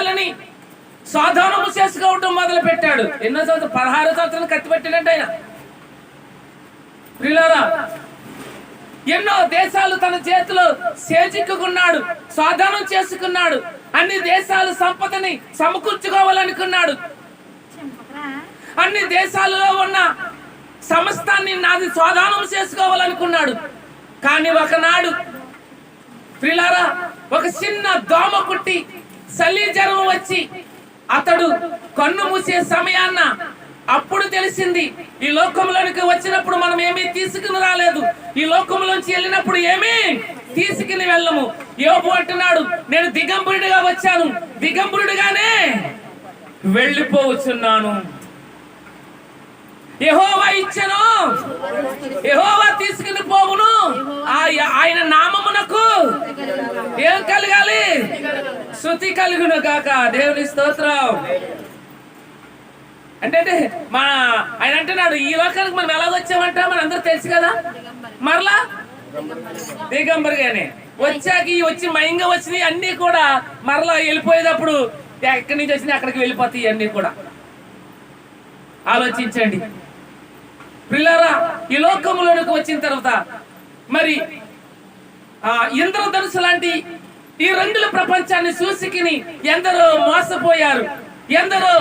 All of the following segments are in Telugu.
వాళ్ళని సాధారణము చేసుకోవటం మొదలు పెట్టాడు ఎన్నో సంవత్సరం పదహారు సంవత్సరాలు కత్తి ఆయన. ప్రిలారా ఎన్నో దేశాలు తన చేతిలో సేచిక్కున్నాడు స్వాధీనం చేసుకున్నాడు అన్ని దేశాలు సంపదని సమకూర్చుకోవాలనుకున్నాడు. అన్ని దేశాలలో ఉన్న సమస్తాన్ని నాది స్వాధీనం చేసుకోవాలనుకున్నాడు. కానీ ఒకనాడు ప్రిలారా ఒక చిన్న దోమ కుట్టి చలి జ్వరం వచ్చి అతడు కన్ను మూసే సమయాన్న అప్పుడు తెలిసింది ఈ లోకంలోనికి వచ్చినప్పుడు మనం ఏమీ తీసుకుని రాలేదు. ఈ లోకంలోంచి వెళ్ళినప్పుడు ఏమీ తీసుకుని వెళ్ళము. యోబు అంటున్నాడు నేను దిగంబరుడిగా వచ్చాను దిగంబరుడిగానే వెళ్ళిపోవచ్చున్నాను. యహోవా ఇచ్చను. యహోవా తీసుకుని పోవును. ఆ- ఆయన నామమునకు ఏం కలగాలి? శృతి కలుగును కాక దేవుని స్తోత్రం. అంటే అంటే మా ఆయన అంటున్నాడు ఈ లోకానికి మనం ఎలా మన అందరూ తెలుసు కదా? మరలా? దిగంబరిగానే. వచ్చాక ఈ వచ్చి మయంగా వచ్చినాయి అన్ని కూడా మరలా వెళ్ళిపోయేటప్పుడు ఎక్కడి నుంచి వచ్చినాయి అక్కడికి వెళ్ళిపోతాయి అన్ని కూడా. ఆలోచించండి. పిల్లరా ఈ లోకంలోనికి వచ్చిన తర్వాత మరి ఆ ఇంద్రధనుసు లాంటి ఈ రంగుల ప్రపంచాన్ని చూసికిని ఎందరో మోసపోయారు ఎందరో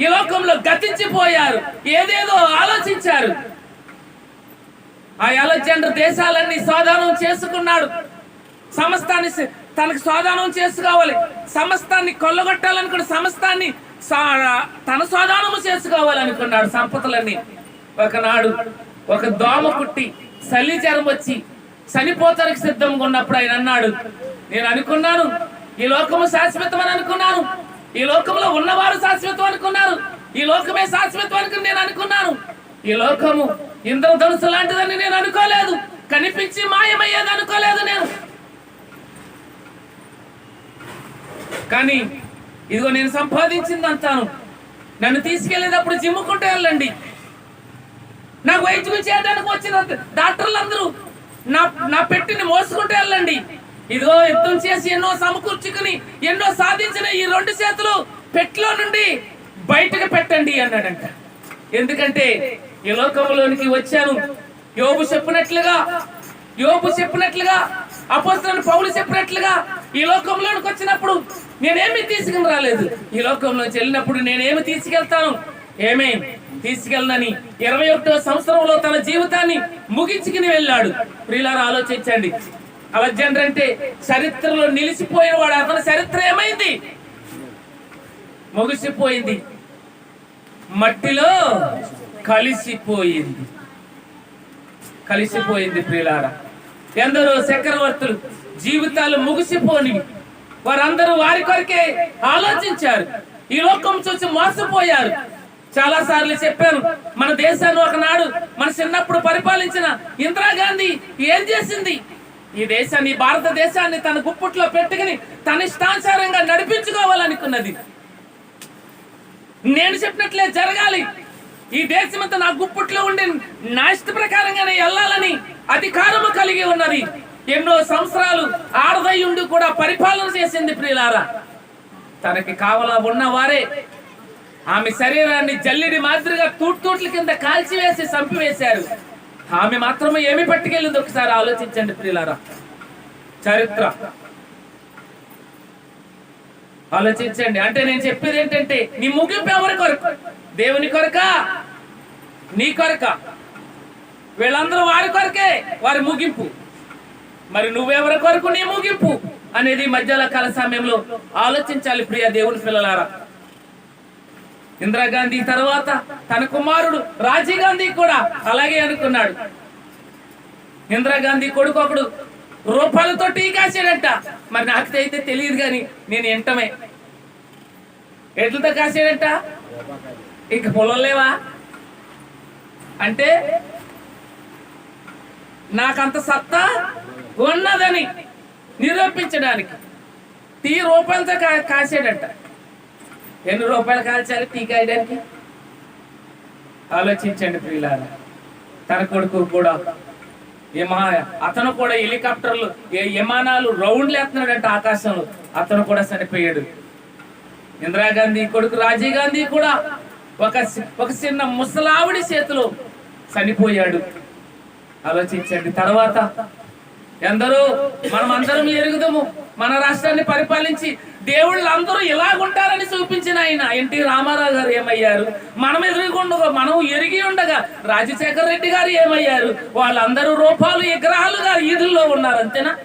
ఈ లోకంలో గతించిపోయారు ఏదేదో ఆలోచించారు. ఆ అలెగ్జాండర్ దేశాలన్నీ స్వాధానం చేసుకున్నాడు. సమస్తాన్ని తనకు స్వాధానం చేసుకోవాలి. సమస్తాన్ని కొల్లగొట్టాలనుకున్న సమస్తాన్ని సా- తన స్వాధానము చేసుకోవాలనుకున్నాడు సంపదలన్నీ ఒకనాడు ఒక దోమ కుట్టి చలి జ్వరం వచ్చి చనిపోతానికి సిద్ధంగా ఉన్నప్పుడు ఆయన అన్నాడు నేను అనుకున్నాను ఈ లోకము శాశ్వతం అని అనుకున్నాను ఈ లోకంలో ఉన్నవారు శాశ్వతం అనుకున్నారు ఈ లోకమే శాశ్వతం అనుకుని నేను అనుకున్నాను. ఈ లోకము ఇంద్రధనుసు లాంటిదని నేను అనుకోలేదు కనిపించి మాయమయ్యేది అనుకోలేదు నేను. కానీ ఇదిగో నేను సంపాదించింది అంతాను నన్ను తీసుకెళ్ళేటప్పుడు జిమ్ముకుంటే వెళ్ళండి. నాకు వైద్యం చేయడానికి వచ్చిన డాక్టర్లు అందరూ నా నా పెట్టిని మోసుకుంటే వెళ్ళండి. ఇదిగో యుద్ధం చేసి ఎన్నో సమకూర్చుకుని ఎన్నో సాధించిన ఈ రెండు చేతులు పెట్టిలో నుండి బయటకు పెట్టండి అన్నాడంట. ఎందుకంటే ఈ లోకంలోనికి వచ్చాను. యోబు చెప్పినట్లుగా యోబు చెప్పినట్లుగా అపోస్తలను పౌలు చెప్పినట్లుగా ఈ లోకంలోనికి వచ్చినప్పుడు నేనేమి తీసుకుని రాలేదు. ఈ లోకంలోంచి వెళ్ళినప్పుడు నేనేమి తీసుకెళ్తాను? ఏమేమి తీసుకెళ్ళనని ఇరవై ఒకటో సంవత్సరంలో తన జీవితాన్ని ముగించుకుని వెళ్ళాడు. ప్రియులారా ఆలోచించండి. అలెగ్జాండర్ అంటే చరిత్రలో నిలిచిపోయిన వాడు అతని చరిత్ర ఏమైంది? ముగిసిపోయింది. మట్టిలో కలిసిపోయింది. కలిసిపోయింది ప్రియులారా. ఎందరో చక్రవర్తులు జీవితాలు ముగిసిపోనివి. వారందరూ వారి కొరకే ఆలోచించారు. ఈ లోకం చూసి మోసపోయారు. చాలా సార్లు చెప్పాను మన దేశాన్ని ఒకనాడు మన చిన్నప్పుడు పరిపాలించిన ఇందిరాగాంధీ ఏం చేసింది? ఈ దేశాన్ని భారతదేశాన్ని తన గుప్పట్లో పెట్టుకుని తన ఇష్టానుసారంగా నడిపించుకోవాలనుకున్నది. నేను చెప్పినట్లే జరగాలి. ఈ దేశమంతా నా గుప్పట్లో ఉండి నా ఇష్ట ప్రకారంగానే వెళ్ళాలని అధికారము కలిగి ఉన్నది. ఎన్నో సంవత్సరాలు ఆడదై ఉండి కూడా పరిపాలన చేసింది ప్రియులారా. తనకి కావాల ఉన్న వారే ఆమె శరీరాన్ని జల్లిడి మాదిరిగా తూట్ల కింద కాల్చివేసి చంపివేశారు. ఆమె మాత్రమే ఏమి పట్టుకెళ్ళింది ఒకసారి ఆలోచించండి ప్రియులారా. చరిత్ర. ఆలోచించండి. అంటే నేను చెప్పేది ఏంటంటే నీ ముగింపు ఎవరి కొరకు? దేవుని కొరక? నీ కొరక? వీళ్ళందరూ వారి కొరకే వారి ముగింపు. మరి నువ్వెవరి కొరకు నీ ముగింపు? అనేది మధ్యలో కాల సమయంలో ఆలోచించాలి ప్రియ దేవుని పిల్లలారా. ఇందిరాగాంధీ తర్వాత తన కుమారుడు రాజీవ్ గాంధీ కూడా అలాగే అనుకున్నాడు. ఇందిరాగాంధీ కొడుకు ఒకడు రూపాయలతో టీ కాసాడంట మరి నాకు అయితే తెలియదు కానీ నేను వింటమే. ఎట్లతో కాసాడంట ఇంక పొలం లేవా? అంటే నాకంత సత్తా ఉన్నదని నిరూపించడానికి టీ రూపాయలతో కాసాడంట ఎన్ని రూపాయలు కాల్చాలి టీ కాయడానికి? ఆలోచించండి ప్రియులారా. తన కొడుకు కూడా విమా అతను కూడా హెలికాప్టర్లు ఏ విమానాలు రౌండ్లు వేస్తున్నాడంట ఆకాశంలో. అతను కూడా చనిపోయాడు. ఇందిరాగాంధీ కొడుకు రాజీవ్ గాంధీ కూడా ఒక సి- ఒక చిన్న ముసలావిడి చేతిలో చనిపోయాడు. ఆలోచించండి. తర్వాత ఎందరో మనం అందరం ఎరుగుదాము. మన రాష్ట్రాన్ని పరిపాలించి దేవుళ్ళు అందరూ ఇలాగుంటారని చూపించిన ఆయన ఎన్టీ రామారావు గారు ఏమయ్యారు? మనం ఎదురుకుండగా మనం ఎరిగి ఉండగా రాజశేఖర రెడ్డి గారు ఏమయ్యారు? వాళ్ళందరూ రూపాలు విగ్రహాలుగా ఈదుల్లో ఉన్నారు అంతేనా?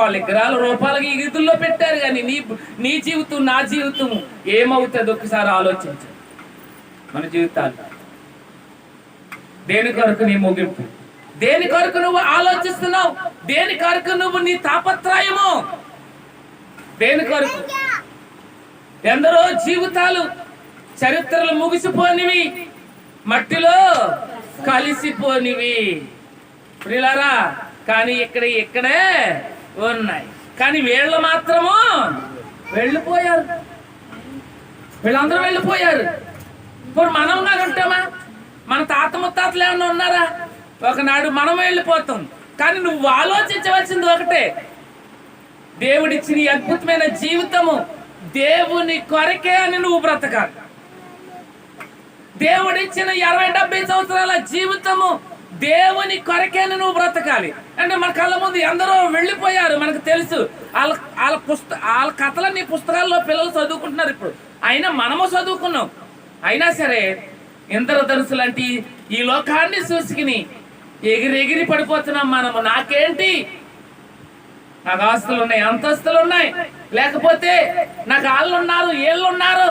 వాళ్ళ విగ్రహాలు రూపాలకి ఈదుల్లో పెట్టారు కానీ నీ నీ జీవితం నా జీవితం ఏమవుతుంది ఒకసారి ఆలోచించు. మన జీవితాలు. దేని కొరకు నీ ముగింపు? దేని కొరకు నువ్వు ఆలోచిస్తున్నావు? దేని కొరకు నువ్వు నీ తాపత్రయము? దేని కొరకు? ఎందరో జీవితాలు చరిత్రలు ముగిసిపోనివి మట్టిలో కలిసిపోనివి. ప్రియులారా కానీ ఇక్కడ ఇక్కడే ఉన్నాయి. కానీ వీళ్ళు మాత్రము వెళ్ళిపోయారు. వీళ్ళందరూ వెళ్ళిపోయారు. ఇప్పుడు మనం కానీ ఉంటామా? మన తాత ముత్తాతలు ఏమన్నా ఉన్నారా? ఒకనాడు మనం వెళ్ళిపోతాం. కానీ నువ్వు ఆలోచించవలసింది ఒకటే. దేవుడిచ్చిన అద్భుతమైన జీవితము దేవుని కొరకే అని నువ్వు బ్రతకాలి. దేవుడిచ్చిన ఇరవై డెబ్బై సంవత్సరాల జీవితము దేవుని కొరకేని నువ్వు బ్రతకాలి. అంటే మన కళ్ళ ముందు ఎందరో వెళ్ళిపోయారు మనకు తెలుసు. వాళ్ళ వాళ్ళ పుస్త వాళ్ళ కథలన్నీ పుస్తకాల్లో పిల్లలు చదువుకుంటున్నారు ఇప్పుడు. అయినా మనము చదువుకున్నాం. అయినా సరే ఇంద్రధనుసు లాంటి ఈ లోకాన్ని చూసుకుని ఎగిరి ఎగిరి పడిపోతున్నాం మనము. నాకేంటి? నాకు ఆస్తులు ఉన్నాయి అంతస్తులు ఉన్నాయి లేకపోతే నాకు వాళ్ళు ఉన్నారు ఏళ్ళు ఉన్నారు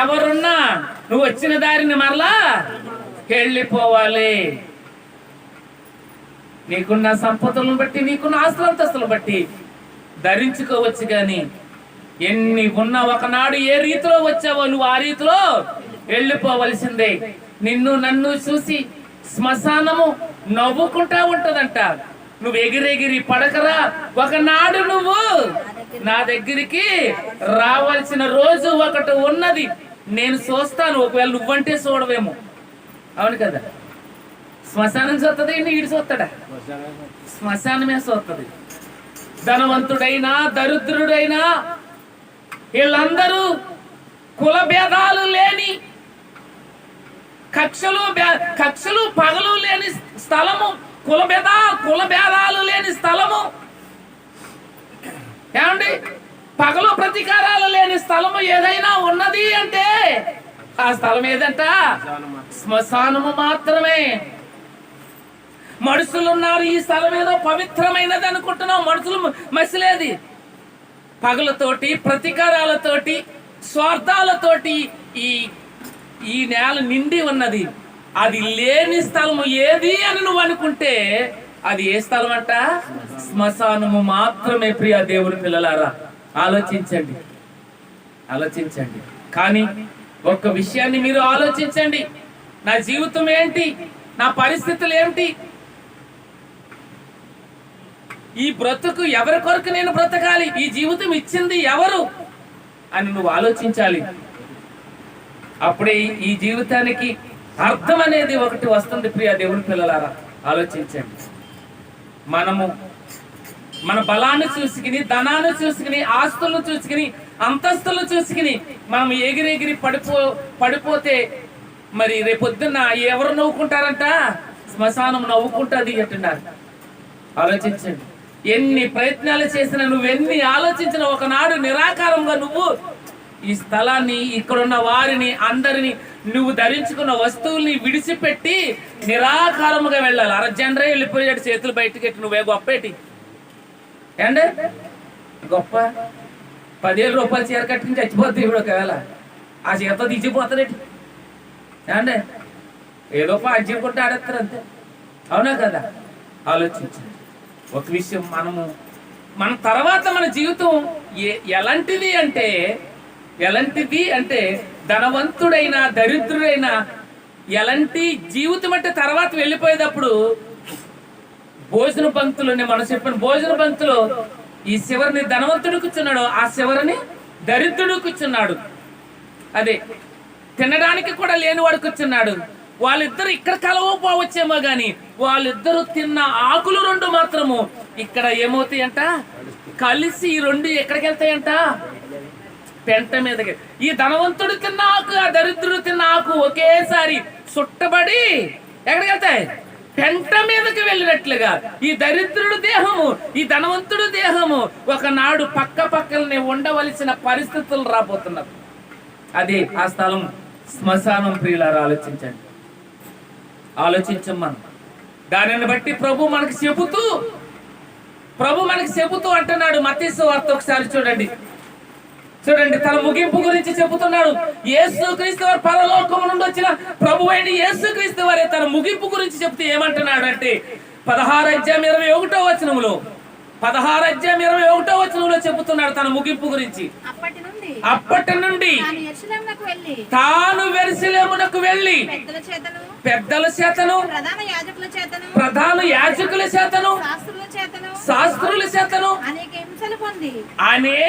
ఎవరున్నా నువ్వు వచ్చిన దారిని మరలా వెళ్ళిపోవాలి. నీకున్న సంపదలను బట్టి నీకున్న ఆస్తుల అంతస్తులు బట్టి ధరించుకోవచ్చు కానీ ఎన్ని ఉన్న ఒకనాడు ఏ రీతిలో వచ్చావో నువ్వు ఆ రీతిలో వెళ్ళిపోవలసిందే. నిన్ను నన్ను చూసి శ్మశానము నవ్వుకుంటా ఉంటదంట. నువ్వు ఎగిరెగిరి పడకరా. ఒకనాడు నువ్వు నా దగ్గరికి రావాల్సిన రోజు ఒకటి ఉన్నది. నేను చూస్తాను ఒకవేళ నువ్వంటే చూడవేమో అవును కదా? శ్మశానం చూస్తుంది ఈడు చూస్తాడా శ్మశానమే చూస్తుంది ధనవంతుడైనా దరిద్రుడైనా వీళ్ళందరూ కుల భేదాలు లేని కక్షలు కక్షలు పగలు లేని స్థలము కుల భేద కుల భేదాలు లేని స్థలము. ఏమండి? పగలు ప్రతీకారాలు లేని స్థలము ఏదైనా ఉన్నది అంటే ఆ స్థలం ఏదంట? శ్మశానము మాత్రమే. మనుషులు ఉన్నారు ఈ స్థలం ఏదో పవిత్రమైనది అనుకుంటున్నాం. మనుషులు మసిలేది. పగలతోటి ప్రతీకారాలతోటి స్వార్థాలతోటి ఈ ఈ నేల నిండి ఉన్నది. అది లేని స్థలము ఏది అని నువ్వు అనుకుంటే అది ఏ స్థలం అంట శ్మశానము మాత్రమే ప్రియ దేవుని పిల్లలారా. ఆలోచించండి. ఆలోచించండి. కానీ ఒక్క విషయాన్ని మీరు ఆలోచించండి. నా జీవితం ఏంటి? నా పరిస్థితులు ఏంటి ఈ బ్రతుకు ఎవరి కొరకు నేను బ్రతకాలి? ఈ జీవితం ఇచ్చింది ఎవరు? అని నువ్వు ఆలోచించాలి. అప్పుడే ఈ జీవితానికి అర్థం అనేది ఒకటి వస్తుంది ప్రియ దేవుని పిల్లలారా. ఆలోచించండి. మనము మన బలాన్ని చూసుకుని ధనాన్ని చూసుకుని ఆస్తులను చూసుకుని అంతస్తులు చూసుకుని మనం ఎగిరెగిరి పడిపో పడిపోతే మరి రేపొద్దున్న ఎవరు నవ్వుకుంటారంట? శ్మశానం నవ్వుకుంటుంది అంటున్నారు. ఆలోచించండి. ఎన్ని ప్రయత్నాలు చేసినా నువ్వెన్ని ఆలోచించిన ఒకనాడు నిరాకారంగా నువ్వు ఈ స్థలాన్ని ఇక్కడున్న వారిని అందరిని నువ్వు ధరించుకున్న వస్తువుల్ని విడిచిపెట్టి నిరాకారముగా వెళ్ళాలి. అరజెండరే వెళ్ళిపోయాడు చేతులు బయటకెట్టి నువ్వే గొప్పేటి. ఏండే? గొప్ప. పదివేల రూపాయలు చీర కట్టుకుని చచ్చిపోతుంది ఇప్పుడు ఒకవేళ ఆ చీరతో తీసిపోతాడేటి? ఏండే? ఏదో పాంచుకుంటే ఆడేస్తారు అంతే. అవునా కదా? ఆలోచించండి ఒక విషయం మనము మన తర్వాత మన జీవితం ఏ ఎలాంటిది అంటే ఎలాంటిది అంటే ధనవంతుడైన దరిద్రుడైన ఎలాంటి జీవితం అంటే తర్వాత వెళ్ళిపోయేటప్పుడు భోజన పంక్తులు మనం చెప్పిన భోజన పంక్తులు ఈ శివరిని ధనవంతుడు కూర్చున్నాడు ఆ శివరిని దరిద్రుడు కూర్చున్నాడు. అదే తినడానికి కూడా లేనివాడు కూర్చున్నాడు. వాళ్ళిద్దరు ఇక్కడ కలవపోవచ్చేమో గాని వాళ్ళిద్దరు తిన్న ఆకులు రెండు మాత్రము. ఇక్కడ ఏమవుతాయంట? కలిసి ఈ రెండు ఎక్కడికి వెళ్తాయంట పెంట మీదకి. ఈ ధనవంతుడు తిన్న ఆకు ఆ దరిద్రుడు తిన్న ఆకు ఒకేసారి చుట్టబడి ఎక్కడికి వెళ్తాయి? పెంట మీదకి వెళ్ళినట్లుగా. ఈ దరిద్రుడు దేహము ఈ ధనవంతుడు దేహము ఒకనాడు పక్క పక్కలనే ఉండవలసిన పరిస్థితులు రాబోతున్నారు అది ఆ స్థలం శ్మశానం ప్రియులారా ఆలోచించండి. ఆలోచించమ్మా. దానిని బట్టి ప్రభు మనకి చెబుతూ ప్రభు మనకి చెబుతూ అంటున్నాడు మతీసు వార్త ఒకసారి చూడండి. చూడండి తన ముగింపు గురించి చెబుతున్నాడు. యేసు క్రీస్తు వారు పరలోకము నుండి వచ్చిన ప్రభు అయిన యేసు క్రీస్తు వారే తన ముగింపు గురించి చెప్తే ఏమంటున్నాడు అంటే పదహారు అధ్యాయం ఇరవై ఒకటో వచనములో పదహారు అధ్యాయం ఇరవై ఒకటో వచనంలో చెబుతున్నాడు తన ముగింపు గురించి. అప్పటి నుండి తాను వెరిసిలేమునకు వెళ్ళి పెద్దల చేతను ప్రధాన యాజకుల చేతను ప్రధాన యాజకుల చేతను శాస్త్రుల చేతను శాస్త్రుల చేతను అనేక హింసలు పొంది అనే